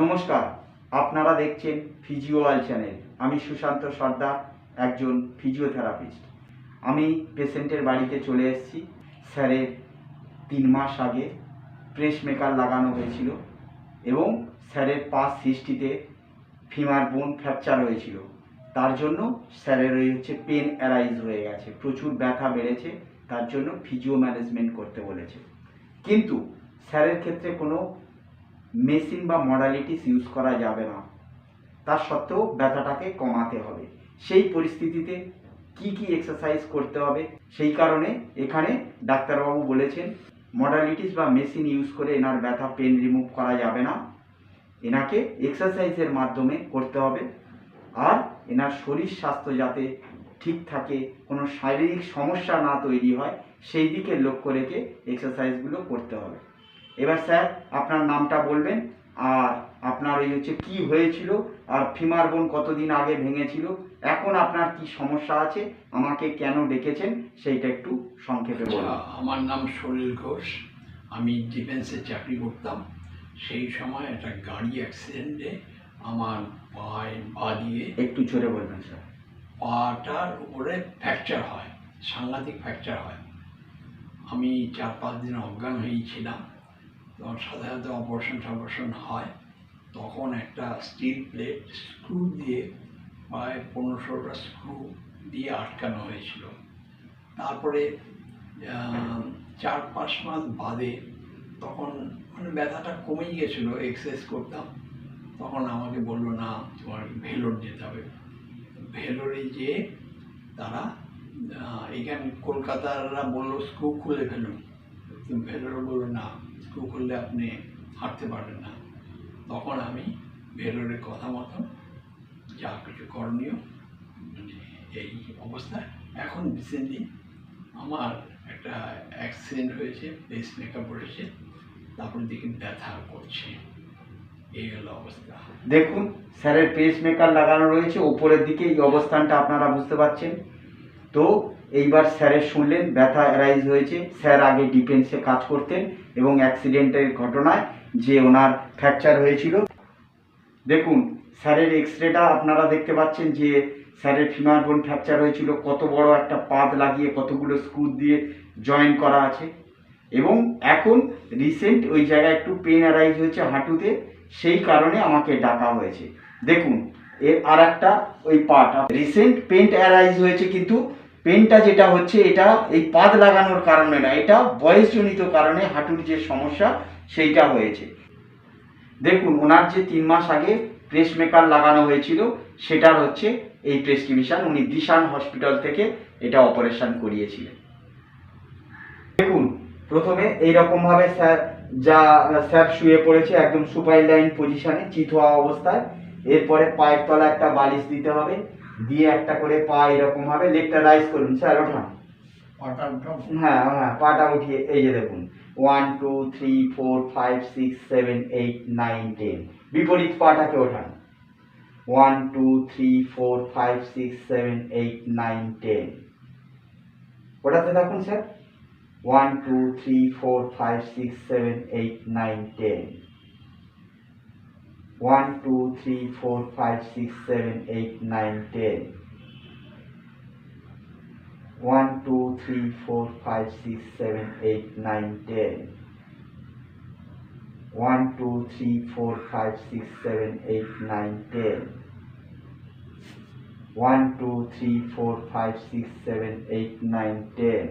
নমস্কার, আপনারা দেখছেন ফিজিওয়াল চ্যানেল আমি সুশান্ত সর্দার, একজন ফিজিওথেরাপিস্ট আমি পেশেন্টের বাড়িতে চলে এসেছি। স্যারের তিন মাস আগে প্রেস মেকার লাগানো হয়েছিল এবং স্যারের পাস সৃষ্টিতে ফিমার বোন ফ্র্যাকচার হয়েছিল। তার জন্য স্যারের ওই হচ্ছে পেন অ্যারাইজ হয়ে গেছে। প্রচুর ব্যথা বেড়েছে, তার জন্য ফিজিও ম্যানেজমেন্ট করতে বলেছে। কিন্তু স্যারের ক্ষেত্রে কোনো মেশিন বা মডালিটিস ইউজ করা যাবে না। তার সত্ত্বেও ব্যথাটাকে কমাতে হবে। সেই পরিস্থিতিতে কি কি এক্সারসাইজ করতে হবে? সেই কারণে এখানে ডাক্তারবাবু বলেছেন মডালিটিস বা মেশিন ইউজ করে এনার ব্যথা পেন রিমুভ করা যাবে না। এনাকে এক্সারসাইজের মাধ্যমে করতে হবে। আর এনার শরীর স্বাস্থ্য যাতে ঠিক থাকে, কোনো শারীরিক সমস্যা না তৈরি হয়, সেই দিকে লক্ষ্য রেখে এক্সারসাইজগুলো করতে হবে। এবার স্যার আপনার নামটা বলবেন আর আপনার ওই হচ্ছে কি হয়েছিল আর ফিমার বোন কতদিন আগে ভেঙেছিল এখন আপনার কি সমস্যা আছে আমাকে কেন ডেকেছেন সেইটা একটু সংক্ষেপে বলুন। আচ্ছা, আমার নাম সলিল ঘোষ আমি ডিফেন্সে চাকরি করতাম। সেই সময় একটা গাড়ি অ্যাক্সিডেন্টে আমার পায়ে পা দিয়ে একটু জোরে বলবেন স্যার। পাটার উপরে ফ্র্যাকচার হয় সাংঘাতিক ফ্র্যাকচার হয়। আমি চার পাঁচ দিন অজ্ঞান হয়েছিলাম তখন সাধারণত অপারেশন টপারেশন হয়, তখন একটা স্টিল প্লেট স্ক্রু দিয়ে প্রায় পনেরো ষোলোটা স্ক্রু দিয়ে আটকানো হয়েছিল। তারপরে চার পাঁচ মাস বাদে তখন মানে ব্যথাটা কমেই গেছিল এক্সারসাইজ করতাম। তখন আমাকে বলল, না, তোমার ভেলোর যেতে হবে। ভেলোরে যেয়ে তারা এখানে কলকাতাররা বলল স্ক্রু খুলে ফেলুন। ভেলোরে বলল, না। স্ক্রু খুললে আপনি হাঁটতে পারবেন না। তখন আমি ভেলোরের কথা মতো যা কিছু করণীয় মানে এই অবস্থা। এখন রিসেন্টলি আমার একটা অ্যাক্সিডেন্ট হয়েছে পেস মেকআপ পড়েছে, তারপরে দেখি ব্যথা করছে। এই হলো অবস্থা। দেখুন, স্যারের পেস মেকার লাগানো রয়েছে ওপরের দিকে এই অবস্থানটা আপনারা বুঝতে পারছেন। তো এইবার স্যারের শুনলেন, ব্যথা অ্যারাইজ হয়েছে, স্যার আগে ডিফেন্সে কাজ করতেন। এবং অ্যাক্সিডেন্টের ঘটনায় যে ওনার ফ্র্যাকচার হয়েছিল। দেখুন, স্যারের এক্স রেটা আপনারা দেখতে পাচ্ছেন যে স্যারের ফিমার বোন ফ্র্যাকচার হয়েছিল, কত বড় একটা পাত লাগিয়ে কতগুলো স্ক্রু দিয়ে জয়েন করা আছে। এবং এখন রিসেন্ট ওই জায়গায় একটু পেন অ্যারাইজ হয়েছে হাঁটুতে, সেই কারণে আমাকে ডাকা হয়েছে। দেখুন, এর আর একটা ওই পার্ট রিসেন্ট পেন্ট অ্যারাইজ হয়েছে কিন্তু পেনটা যেটা হচ্ছে, এটা এই পাত লাগানোর কারণে না, এটা বয়সজনিত কারণে হাঁটুর যে সমস্যা, সেইটা হয়েছে। দেখুন, ওনার যে তিন মাস আগে প্রেস মেকার লাগানো হয়েছিল, সেটার হচ্ছে এই প্রেসক্রিপশন উনি দিশান হসপিটাল থেকে এটা অপারেশন করিয়েছিলেন। দেখুন, প্রথমে এইরকম ভাবে স্যার, যা, স্যার শুয়ে পড়েছে একদম সুপাইল লাইন পজিশনে চিত হওয়া অবস্থায়, এরপরে পায়ের তলা একটা বালিশ দিতে হবে। দিয়ে একটা করে পা এরকম ভাবে লেগটা রাইজ করুন স্যার ওঠান। হ্যাঁ হ্যাঁ পাটা উঠিয়ে এই যে দেখুন one two three four five six seven eight nine ten বিপরীত পাটাকে ওঠান। One two three four five six seven eight nine ten ওটাতে থাকুন sir. One two three four five six seven eight nine ten one two three four five six seven eight nine ten one two three four five six seven eight nine ten one two three four five six seven eight nine ten one two three four five six seven eight nine ten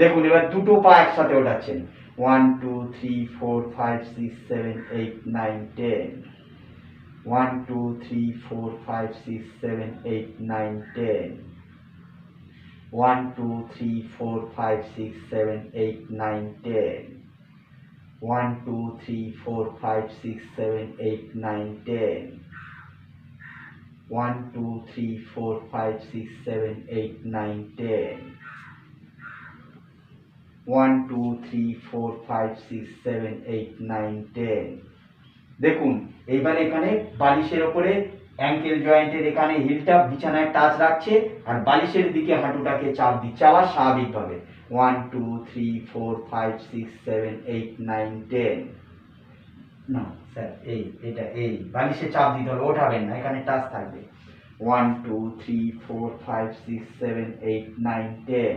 দেখুন, এবার দুটো পা একসাথে ওঠাচ্ছেন। 1, 2, 3, 4, 5, 6, 7, 8, 9, 10. 1, 2, 3, 4, 5, 6, 7, 8, 9, 10. 1, 2, 3, 4, 5, 6, 7, 8, 9, 10. 1, 2, 3, 4, 5, 6, 7, 8, 9, 10. 1, 2, 3, 4, 5, 6, 7, 8, 9, 10. One two three four five six seven eight nine ten দেখুন, এইবার এখানে বালিশের ওপরে অ্যাঙ্কেল জয়েন্টের এখানে হিলটা বিছানায় টাচ রাখছে আর বালিশের দিকে হাঁটুটাকে চাপ দিচ্ছে। আবার স্বাভাবিকভাবে। One two three four five six seven eight nine ten না স্যার এই, এটা এই। বালিশে চাপ দিতে হবে, ওঠাবেন না, এখানে টাচ থাকবে। One two three four five six seven eight nine ten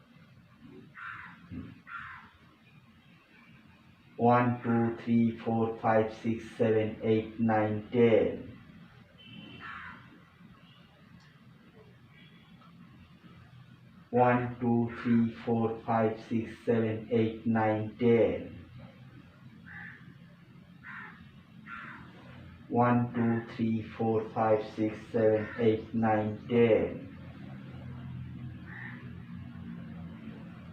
1, 2, 3, 4, 5, 6, 7, 8, 9, 10. One, two, three, four, five, six, seven, eight, nine, ten. One, two, three, four, five, six, seven, eight, nine, ten.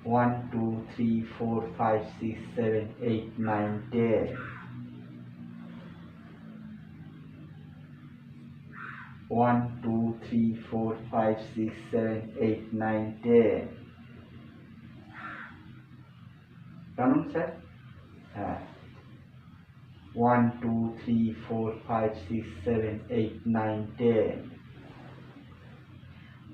1, 2, 3, 4, 5, 6, 7, 8, 9, 10. One, two, three, four, five, six, seven, eight, nine, ten. Pronounce it. Uh, ah. one, two, three, four, five, six, seven, eight, nine, ten.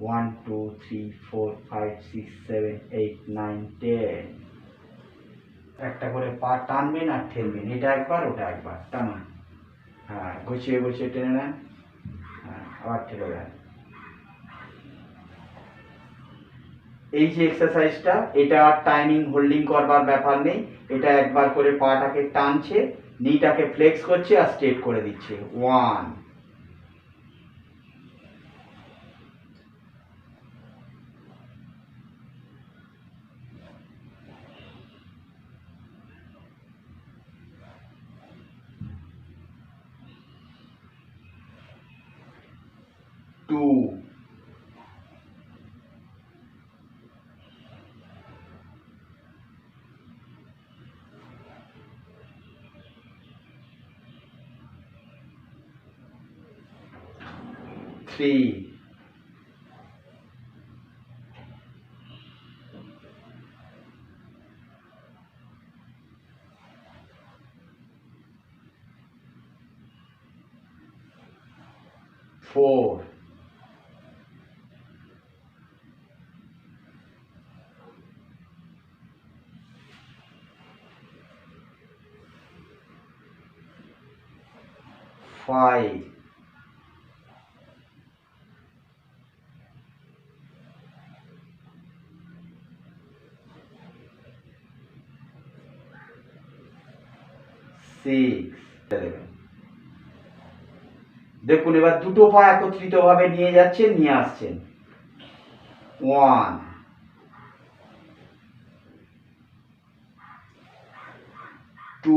One two three four five six seven eight nine ten একটা করে পা টানবেন আর ঠেলবেন এটা একবার, ওটা একবার। টানুন হ্যাঁ গুছিয়ে গুছিয়ে টেনে নেন। হ্যাঁ আবার ঠেলে দেন। এই যে এক্সারসাইজটা এটা আর টাইমিং হোল্ডিং করবার ব্যাপার নেই। এটা একবার করে পাটাকে টানছে নিটাকে ফ্লেক্স করছে আর স্ট্রেট করে দিচ্ছে। One two three four, five, seven. দেখুন এবার দুটো পা একত্রিত ভাবে নিয়ে যাচ্ছেন নিয়ে আসছেন। One two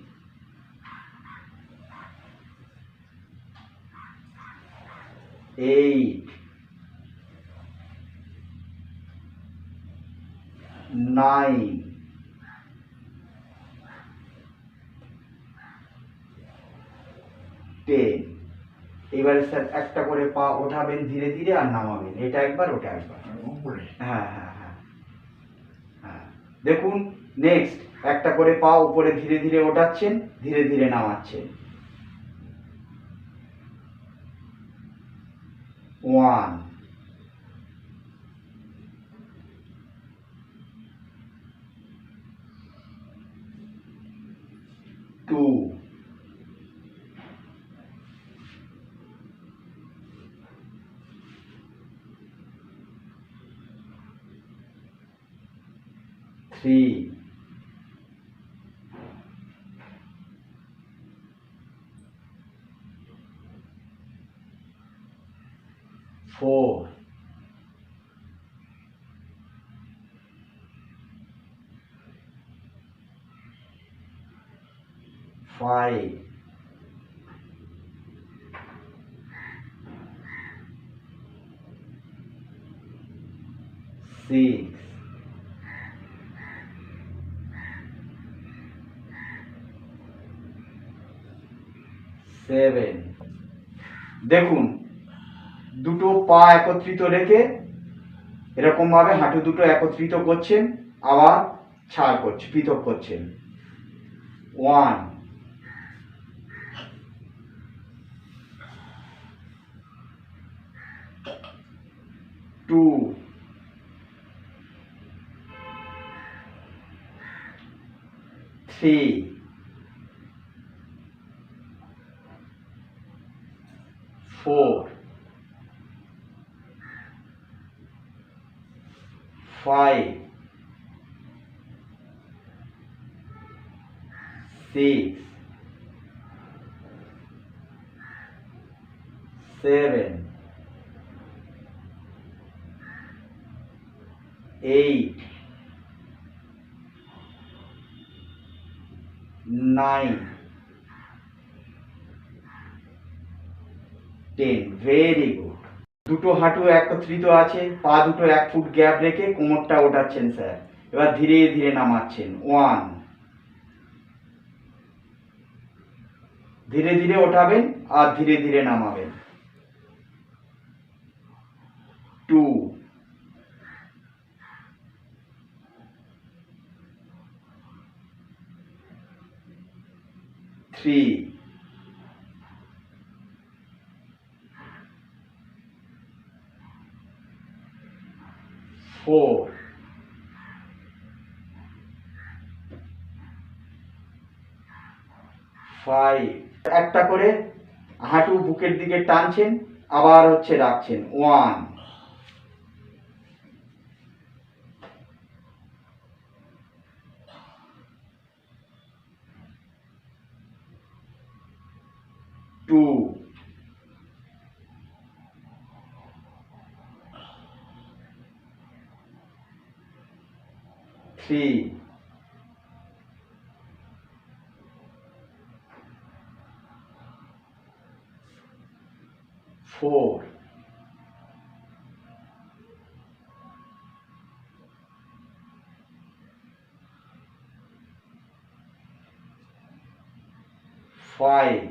eight, nine, ten এবারে স্যার একটা করে পা ওঠাবেন ধীরে ধীরে আর নামাবেন। এটা একবার ওটা একবার হ্যাঁ হ্যাঁ হ্যাঁ। হ্যাঁ। দেখুন নেক্সট একটা করে পা উপরে ধীরে ধীরে ওঠাচ্ছেন ধীরে ধীরে নামাচ্ছেন। One two three four, five, six, seven দেখুন, দুটো পা একত্রিত রেখে এরকম ভাবে হাঁটু দুটো একত্রিত করছেন, আবার ছাড় করছে, পৃথক করছেন। One, two, three four five, six, seven, eight, nine, ten. Very good. দুটো হাঁটু একত্রিত আছে, পা দুটো এক ফুট গ্যাপ রেখে কোমরটা ওঠাচ্ছেন স্যার এবার ধীরে ধীরে নামাচ্ছেন ওয়ান ধীরে ধীরে ওঠাবেন আর ধীরে ধীরে নামাবেন টু থ্রি four, five. একটা করে হাঁটু বুকের দিকে টানছেন আবার হচ্ছে রাখছেন। One two three four five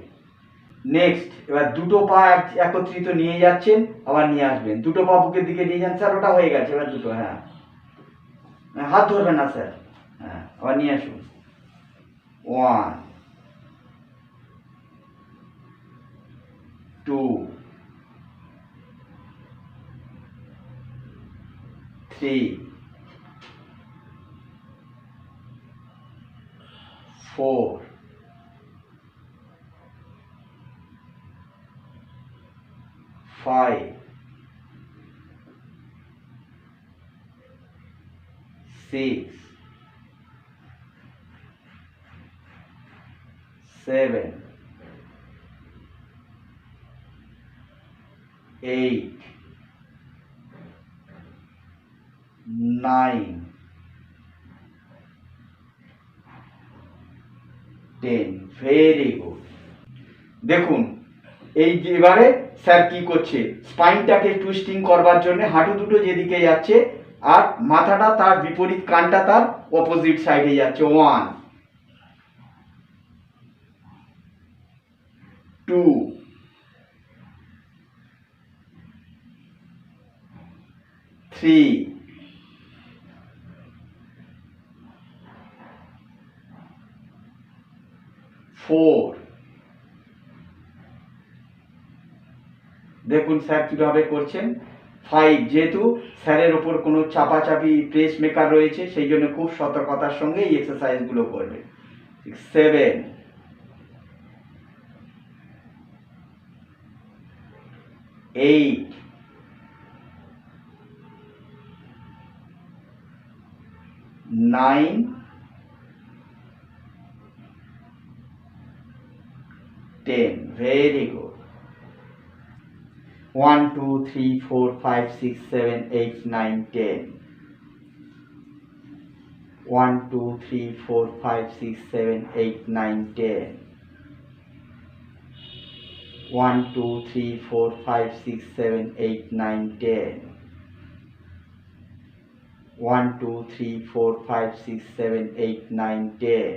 next এবার দুটো পা এক- একত্রিত নিয়ে যাচ্ছেন আবার নিয়ে আসবেন। দুটো পা বুকের দিকে নিয়ে যান স্যার ওটা হয়ে গেছে এবার দুটো হ্যাঁ। হ্যাঁ, হাত ধরবেন না স্যার। হ্যাঁ আবার নিয়ে আসুন। One two three four five, six, seven, eight, nine, ten very good দেখুন এই এবারে স্যার কি করছে? স্পাইনটাকে টুইস্টিং করবার জন্য হাঁটু দুটো যেদিকে যাচ্ছে আর মাথাটা তার বিপরীত কানটা তার অপোজিট সাইডে যাচ্ছে। ওয়ান টু থ্রি ফোর দেখুন স্যার কীভাবে করছেন। ফাইভ যেহেতু স্যারের ওপর কোনো চাপাচাপি প্রেস মেকার রয়েছে, সেই জন্য খুব সতর্কতার সঙ্গে এই এক্সারসাইজগুলো করবে seven eight nine ten very good one two three four five six seven eight nine ten one two three four five six seven eight nine ten one two three four five six seven eight nine ten one two three four five six seven eight nine ten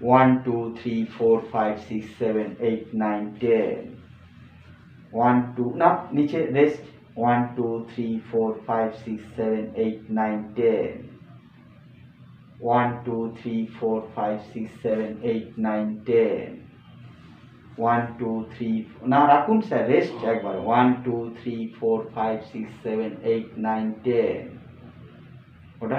One two three four five six seven eight nine ten one two না নিচে rest one two three four five six seven eight nine ten one two three four five six seven eight nine ten one two three না রাখুন sir rest একবার one two three four five six seven eight nine ten ওটা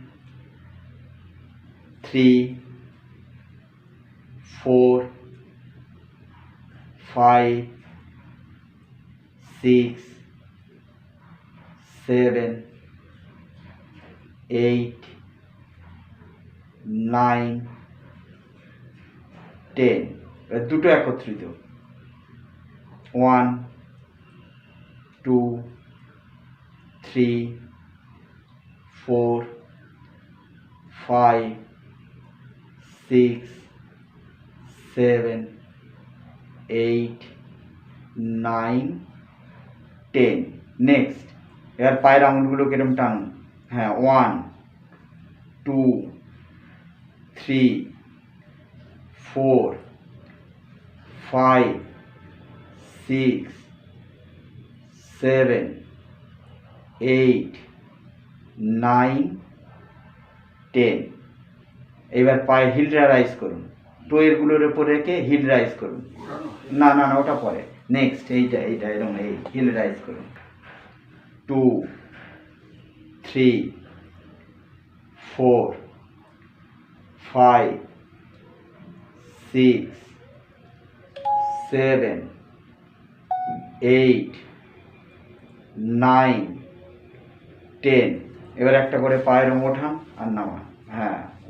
three, four, five, six, seven, eight, nine, ten দুটো একত্রিত one two three four five six seven eight nine ten next এবার পায়ের আঙুলগুলো কিরম টানুন হ্যাঁ one two three four five six seven eight nine ten এবার পায়ে হিলটা রাইজ করুন। টোয়েরগুলোর উপর রেখে হিল রাইজ করুন। না না না, ওটা পরে। নেক্সট এইটা এইটা, এরকম, এই হিল রাইজ করুন। Two three four five six seven eight nine ten এবার একটা করে পায়ের ওঠান আর নামান। হ্যাঁ।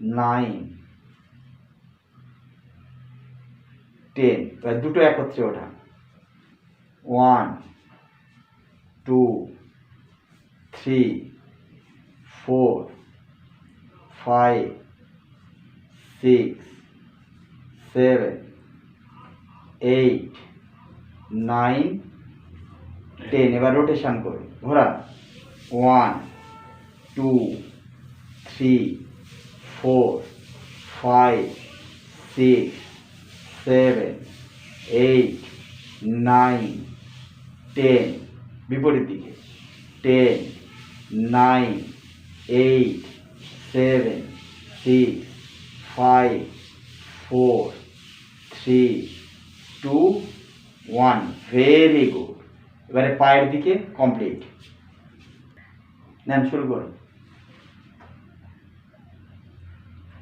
nine, ten. এবার দুটো একত্রে ওঠা। One two three four five six seven eight nine ten. এবার রোটেশন করুন ঘোরান one two three four five six seven eight nine ten বিপরীত দিকে। Ten nine eight seven six five four three two one very good এবারে পায়ের দিকে complete নেন, শুরু করুন।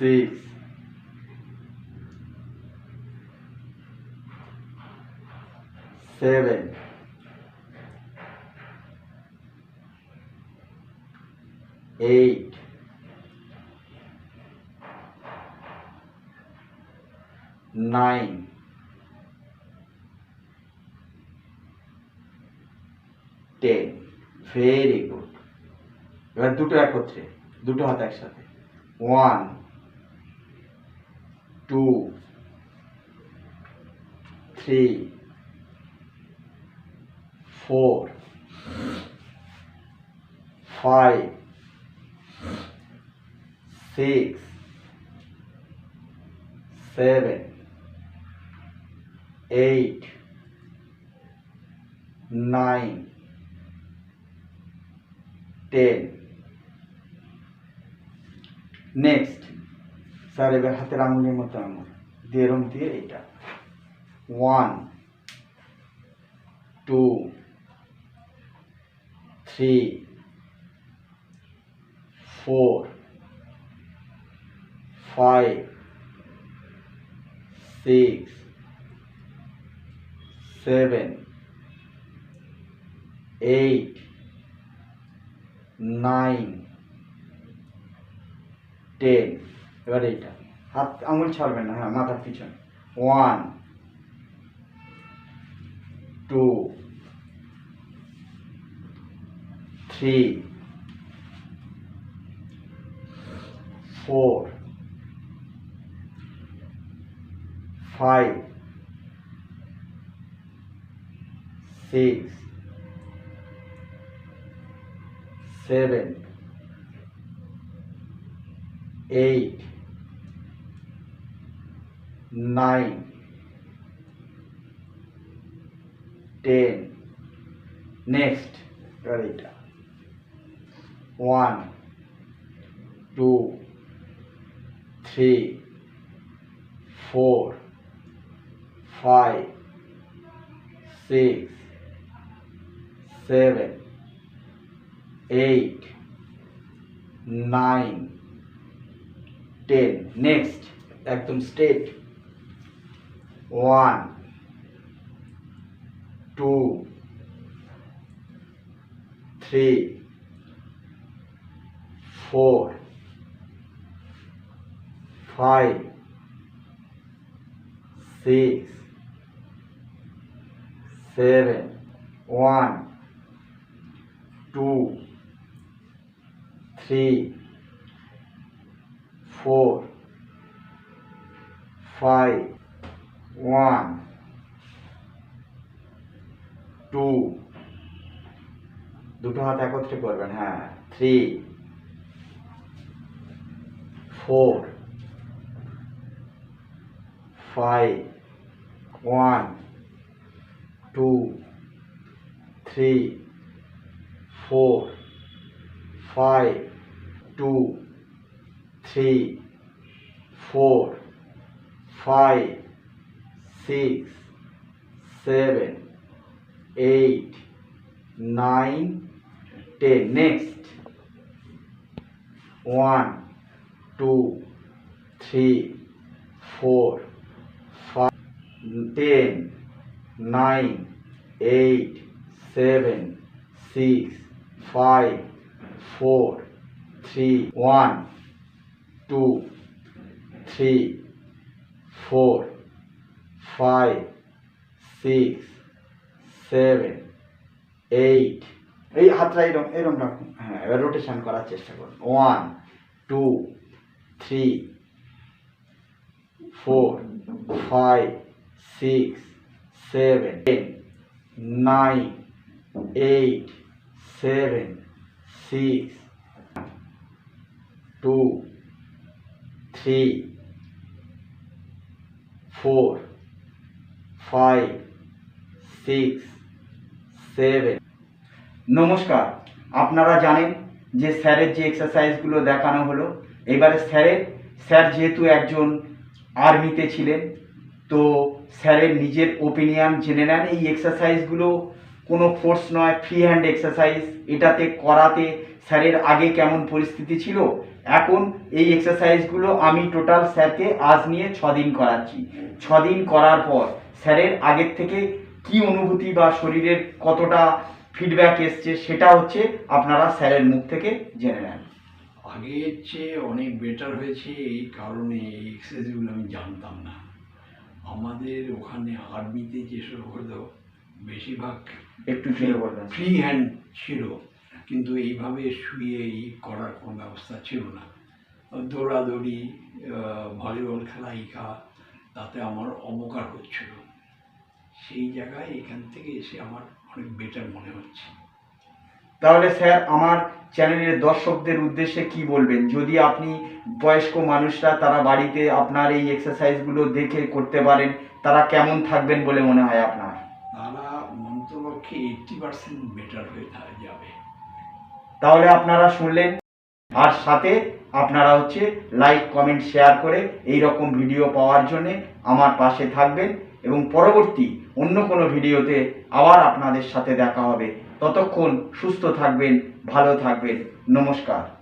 six seven eight nine ten very এবার দুটো একত্রে দুটো হাত একসাথে। One two, three, four, five, six, seven, eight, nine, ten. Next, sir এবার হাতের আঙুলের মতো আঙুল। দিয়ে এরম দিয়ে এটা। One two three four five six seven eight nine ten এবার এইটা। হাত, আঙুল ছাড়বেন না হ্যাঁ মাথার পিছনে। One two three four five six seven eight, nine, ten. Next, Rarita. One, two, three, four, five, six, seven, eight, nine. Ten next একদম straight one two three four five six seven one two three four five one two দুটো হাত একত্রে করবেন হ্যাঁ three four five one two three four five two three four five six seven eight nine ten next one two three four five ten nine eight seven six five four three one two three four five six seven eight এই হাতটা এরকম এরকম রাখুন। হ্যাঁ এবার rotation করার চেষ্টা করুন। One two three four five six seven nine eight seven six two three four five six seven নমস্কার, আপনারা জানেন যে স্যারের যে এক্সারসাইজগুলো দেখানো হলো, এবারে স্যারের, স্যার যেহেতু একজন আর্মিতে ছিলেন, তো স্যারের নিজের ওপিনিয়ন জেনে নেন। এই এক্সারসাইজগুলো কোনো ফোর্স নয় ফ্রি হ্যান্ড এক্সারসাইজ এটাতে, করাতে স্যারের আগে কেমন পরিস্থিতি ছিল এখন এই এক্সারসাইজগুলো আমি টোটাল স্যারকে আজ নিয়ে ছদিন করাচ্ছি। ছদিন করার পর স্যারের আগের থেকে কি অনুভূতি বা শরীরের কতটা ফিডব্যাক এসছে সেটা হচ্ছে আপনারা স্যারের মুখ থেকে জেনে নেন। আগের চেয়ে অনেক বেটার হয়েছে এই কারণে এই এক্সারসাইজগুলো আমি জানতাম না। আমাদের ওখানে আর্মিতে যেসব হলো বেশিরভাগ একটু ফিরে হ্যান্ড ছিল। কিন্তু এইভাবে শুয়ে এই করার কোনো ব্যবস্থা ছিল না। দৌড়াদৌড়ি ভলিবল খেলা ইখা তাতে আমার অবকার হচ্ছিল। সেই জায়গায় এখান থেকে এসে আমার অনেক বেটার মনে হচ্ছে। তাহলে স্যার আমার চ্যানেলের দর্শকদের উদ্দেশ্যে কি বলবেন? যদি আপনি বয়স্ক মানুষরা তারা বাড়িতে আপনার এই এক্সারসাইজগুলো দেখে করতে পারেন তারা কেমন থাকবেন বলে মনে হয় আপনার? তারা মন্তপক্ষে এইটটি পার্সেন্ট বেটার হয়ে যাবে। তাহলে আপনারা শুনলেন আর সাথে আপনারা হচ্ছে লাইক কমেন্ট শেয়ার করে এই রকম ভিডিও পাওয়ার জন্যে আমার পাশে থাকবেন এবং পরবর্তী অন্য কোনো ভিডিওতে আবার আপনাদের সাথে দেখা হবে। ততক্ষণ সুস্থ থাকবেন, ভালো থাকবেন। নমস্কার।